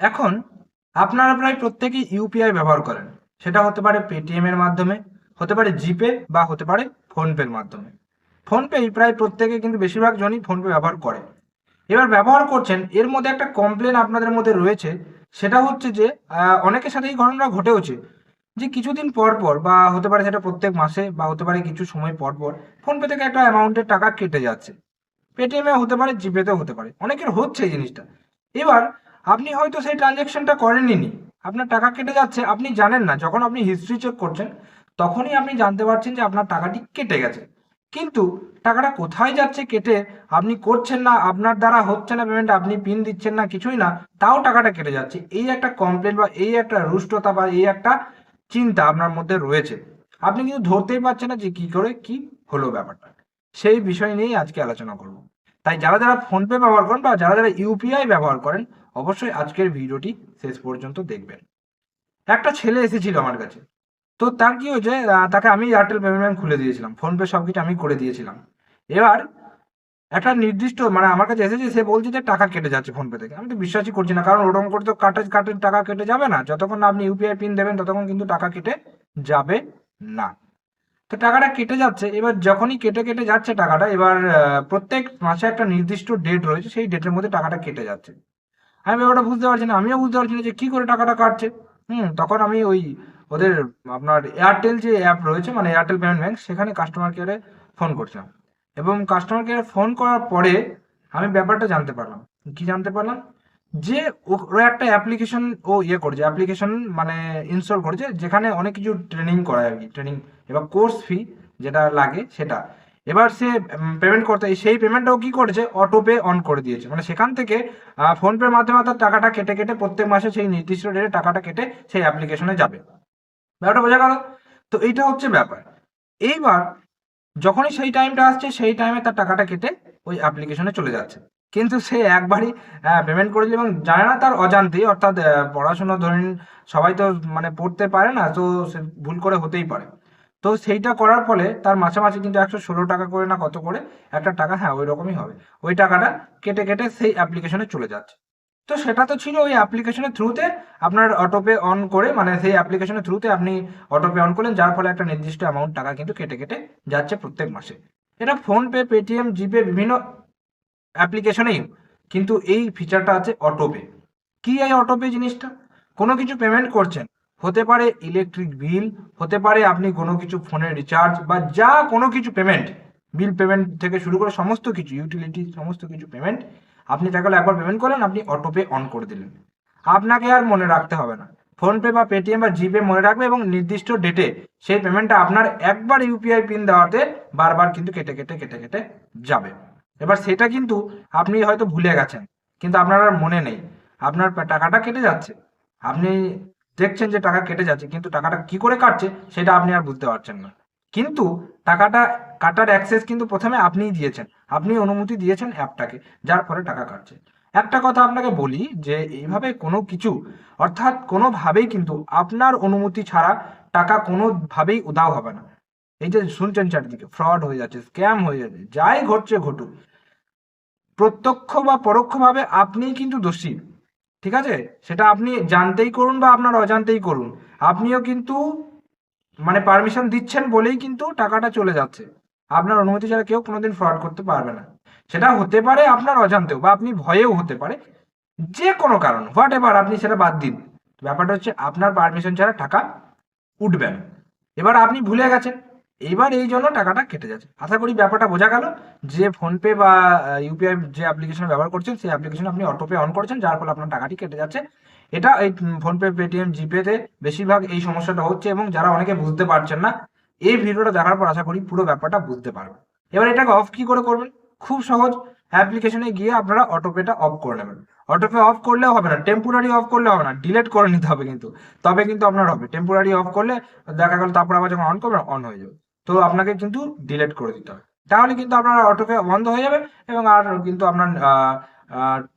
এখন আপনারা প্রায় প্রত্যেকেই ইউপিআই ব্যবহার করেন। সেটা হতে পারে পেটিএম এর মাধ্যমে, হতে পারে জিপে বা হতে পারে ফোনপের মাধ্যমে। ফোনপে প্রায় প্রত্যেকে কিন্তু বেশিরভাগ জনই ফোনপে ব্যবহার করে। এবার ব্যবহার করছেন, এর মধ্যে একটা কমপ্লেন আপনাদের মধ্যে রয়েছে। সেটা হচ্ছে যে অনেকের সাথে এই ঘটনা ঘটেওছে যে কিছুদিন পর পর বা হতে পারে সেটা প্রত্যেক মাসে বা হতে পারে কিছু সময় পর পর ফোনপে থেকে একটা অ্যামাউন্টের টাকা কেটে যাচ্ছে। পেটিএমে হতে পারে জিপেতেও হতে পারে। অনেকের হচ্ছে এই জিনিসটা। এবার আপনি হয়তো সেই ট্রানজ্যাকশনটা করেননি আপনার টাকা কেটে যাচ্ছে, আপনি জানেন না। যখন আপনি হিস্ট্রি চেক করছেন, তখনই আপনি জানতে পারছেন যে আপনার টাকাটি কেটে গেছে। কিন্তু টাকাটা কোথায় যাচ্ছে কেটে আপনি করছেন না, আপনার দ্বারা হচ্ছে না পেমেন্ট আপনি পিন দিচ্ছেন না, কিছুই না, তাও টাকাটা কেটে যাচ্ছে। এই একটা কমপ্লেন বা এই একটা রুষ্টতা বা এই একটা চিন্তা আপনার মধ্যে রয়েছে। আপনি কিন্তু ধরতেই পারছেন না যে কি করে কি হলো ব্যাপারটা। সেই বিষয় নিয়েই আজকে আলোচনা করব। তাই যারা যারা ফোনপে ব্যবহার করেন বা যারা যারা ইউপিআই ব্যবহার করেন অবশ্যই আজকের ভিডিওটি শেষ পর্যন্ত দেখবেন। একটা ছেলে এসেছিল আমার কাছে। তো তার কি হয়েছে তাকে আমি এয়ারটেল পেমেন্ট ব্যাংক খুলে দিয়েছিলাম। ফোনপে সব কিছু আমি করে দিয়েছিলাম। এবার একটা নির্দিষ্ট মানে আমার কাছে এসেছে, সে বলছে যে টাকা কেটে যাচ্ছে ফোনপে থেকে। আমি তো বিশ্বাসই করছি না, কারণ ওরকম করে তো কাটে কাটে, টাকা কেটে যাবে না। যতক্ষণ আপনি ইউপিআই পিন দেবেন, ততক্ষণ কিন্তু টাকা কেটে যাবে না। তো টাকাটা কেটে যাচ্ছে। এবার যখনই কেটে কেটে যাচ্ছে টাকাটা, এবার প্রত্যেক মাসে একটা নির্দিষ্ট ডেট রয়েছে, সেই ডেটের মধ্যে টাকাটা কেটে যাচ্ছে। আমি ব্যাপারটা বুঝতে পারছি না, আমিও বুঝতে পারছি না যে কি করে টাকাটা কাটছে। হুম, তখন আমি ওই ওদের আপনার এয়ারটেল যে অ্যাপ রয়েছে মানে এয়ারটেল পেমেন্ট ব্যাংক সেখানে কাস্টমার কেয়ারে ফোন করছিলাম। এবং কাস্টমার কেয়ারে ফোন করার পরে আমি ব্যাপারটা জানতে পারলাম। কি জানতে পারলাম? যে ওরা একটা অ্যাপ্লিকেশন ও ইয়ে করেছে অ্যাপ্লিকেশন মানে ইনস্টল করেছে, যেখানে অনেক কিছু ট্রেনিং করায় আর কি ট্রেনিং এবার কোর্স ফি যেটা লাগে সেটা। এবার সে পেমেন্ট করতে, সেই পেমেন্টটাও কি করেছে? অটো পে অন করে দিয়েছে। মানে সেখান থেকে ফোনপের মাধ্যমে তার টাকাটা কেটে কেটে প্রত্যেক মাসে সেই নির্দিষ্ট ডেটে টাকাটা কেটে সেই অ্যাপ্লিকেশনে যাবে। ব্যাপারটা বোঝা গেল? তো এইটা হচ্ছে ব্যাপার। এইবার যখনই সেই টাইমটা আসছে, সেই টাইমে তার টাকাটা কেটে ওই অ্যাপ্লিকেশনে চলে যাচ্ছে। কিন্তু সে একবারই পেমেন্ট করেছিল এবং জানে না তার অজান্তেই, অর্থাৎ পড়াশোনা ধরেন সবাই তো মানে পড়তে পারে না, তো সে ভুল করে হতেই পারে। তো সেইটা করার ফলে তার মাসে মাসে কিন্তু একশো ষোলো টাকা করে না কত করে? একটা টাকা হ্যাঁ ওই রকমই হবে। ওই টাকাটা কেটে কেটে সেই অ্যাপ্লিকেশনে চলে যাচ্ছে। তো সেটা তো ছিল ওই অ্যাপ্লিকেশনের থ্রুতে আপনার অটোপে অন করে মানে সেই অ্যাপ্লিকেশনের থ্রুতে আপনি অটোপে অন করলেন, যার ফলে একটা নির্দিষ্ট অ্যামাউন্ট টাকা কিন্তু কেটে কেটে যাচ্ছে প্রত্যেক মাসে। এটা ফোনপে পেটিএম জিপে বিভিন্ন অ্যাপ্লিকেশনেই কিন্তু এই ফিচারটা আছে অটোপে কি এই অটোপে জিনিসটা? কোনো কিছু পেমেন্ট করছেন। হতে পারে ইলেকট্রিক বিল হতে পারে আপনি কোনো কিছু ফোনের রিচার্জ বা যা কোনো কিছু পেমেন্ট বিল পেমেন্ট থেকে শুরু করে সমস্ত কিছু ইউটিলিটি সমস্ত কিছু পেমেন্ট আপনি তাকে একবার পেমেন্ট করলেন, আপনি অটোপে অন করে দিলেন। আপনাকে আর মনে রাখতে হবে না। ফোনপে বা পেটিএম বা জিপে মনে রাখবে এবং নির্দিষ্ট ডেটে সেই পেমেন্টটা আপনার একবার ইউপিআই পিন দেওয়াতে বারবার কিন্তু কেটে কেটে কেটে কেটে যাবে। এবার সেটা কিন্তু আপনি হয়তো ভুলে গেছেন, কিন্তু আপনার আর মনে নেই। আপনার টাকাটা কেটে যাচ্ছে। আপনি দেখছেন যে টাকা কেটে যাচ্ছে, কিন্তু টাকাটা কি করে কাটছে সেটা আপনি আর বুঝতে পারছেন না। কিন্তু টাকাটা কাটার অ্যাক্সেস কিন্তু প্রথমে আপনিই দিয়েছেন, আপনি অনুমতি দিয়েছেন অ্যাপটাকে, যার ফলে টাকা কাটছে। একটা কথা আপনাকে বলি যে এইভাবে কোনো কিছু, অর্থাৎ কোনোভাবেই কিন্তু আপনার অনুমতি ছাড়া টাকা কোনোভাবেই উদাও হবে না। এই যে শুনছেন চারিদিকে ফ্রড হয়ে যাচ্ছে স্ক্যাম হয়ে যাচ্ছে, যাই ঘটছে ঘটুক। প্রত্যক্ষ বা পরোক্ষভাবে আপনিই কিন্তু দোষী। ঠিক আছে? সেটা আপনি জানতেই করুন বা আপনার অজান্তেই করুন। আপনিও কিন্তু মানে পারমিশন দিচ্ছেন বলেই কিন্তু টাকাটা চলে যাচ্ছে। আপনার অনুমতি ছাড়া কেউ কোনোদিন ফ্রড করতে পারবে না। সেটা হতে পারে আপনার অজান্তেও বা আপনি ভয়েও হতে পারে। যে কোনো কারণ হোয়াট এভার আপনি সেটা বাদ দিন। ব্যাপারটা হচ্ছে আপনার পারমিশন ছাড়া টাকা উঠবে না। এবার আপনি ভুলে গেছেন। এইবার এই জন্য টাকাটা কেটে যাচ্ছে। আশা করি ব্যাপারটা বোঝা গেল। যে ফোনপে বা ইউপিআই যে অ্যাপ্লিকেশন ব্যবহার করছেন, সেই অ্যাপ্লিকেশন আপনি অটোপে অন করছেন, যার ফলে আপনার টাকাটি কেটে যাচ্ছে। এটা এই ফোনপে পেটিএম জিপেতে বেশিরভাগ এই সমস্যাটা হচ্ছে এবং যারা অনেকে বুঝতে পারছেন না, এই ভিডিওটা দেখার পর আশা করি পুরো ব্যাপারটা বুঝতে পারবেন। এবার এটাকে অফ কি করে করবেন? খুব সহজ। অ্যাপ্লিকেশনে গিয়ে আপনারা অটোপেটা অফ করে নেবেন। অটোপে অফ করলেও হবে না টেম্পোরারি অফ করলে হবে না ডিলেট করে নিতে হবে কিন্তু। তবে কিন্তু আপনার হবে। টেম্পোরারি অফ করলে দেখা গেল তারপর আবার যখন অন করবেন অন হয়ে যাবে। তো আপনাকে কিন্তু ডিলেট করে দিতে হবে। তাহলে কিন্তু আপনার অটোপে বন্ধ হয়ে যাবে এবং আর কিন্তু আপনার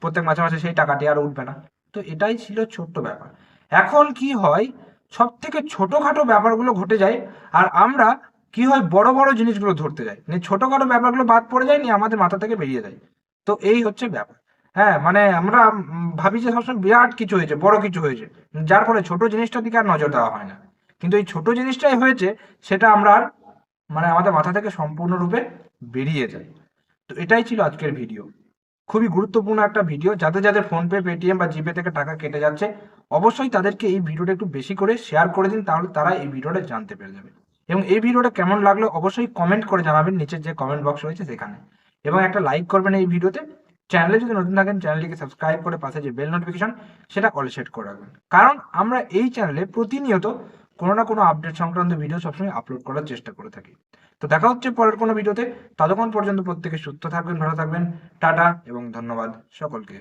প্রত্যেক মাসে মাসে সেই টাকাটি আর উঠবে না। তো এটাই ছিল ছোট্ট ব্যাপার। এখন কি হয় সব থেকে ছোটোখাটো ব্যাপারগুলো ঘটে যায় আর আমরা কি হয়, বড় বড় জিনিসগুলো ধরতে যাই। মানে ছোটখাটো ব্যাপারগুলো বাদ পড়ে যায়, নিয়ে আমাদের মাথা থেকে বেরিয়ে যায়। তো এই হচ্ছে ব্যাপার। হ্যাঁ মানে আমরা ভাবি যে সবসময় বিরাট কিছু হয়েছে, বড় কিছু হয়েছে। যার ফলে ছোট জিনিসটার দিকে আর নজর দেওয়া হয় না। কিন্তু এই ছোট জিনিসটাই হয়েছে, সেটা আমরা আর মানে আমাদের মাথা থেকে সম্পূর্ণরূপে বেরিয়ে যায়। তো এটাই ছিল আজকের ভিডিও খুবই গুরুত্বপূর্ণ একটা ভিডিও যাদের যাদের ফোনপে পেটিএম বা জিপে থেকে টাকা কেটে যাচ্ছে, অবশ্যই তাদেরকে এই ভিডিওটা একটু বেশি করে শেয়ার করে দিন, তাহলে তারা এই ভিডিওটা জানতে পেরে যাবে। এবং এই ভিডিওটা কেমন লাগল অবশ্যই কমেন্ট করে জানাবেন, নিচের যে কমেন্ট বক্স রয়েছে সেখানে। এবং একটা লাইক করবেন এই ভিডিওতে চ্যানেলে যদি নতুন থাকেন চ্যানেলটিকে সাবস্ক্রাইব করে পাশে যে বেল নোটিফিকেশন সেটা অল সেট করে রাখবেন। কারণ আমরা এই চ্যানেলে প্রতিনিয়ত কোনো না কোনো আপডেট সংক্রান্ত ভিডিও সবসময় আপলোড করার চেষ্টা করে থাকি। তো দেখা হচ্ছে পরের কোনো ভিডিওতে ততক্ষণ পর্যন্ত প্রত্যেকে সুস্থ থাকবেন, ভালো থাকবেন। টাটা এবং ধন্যবাদ সকলকে।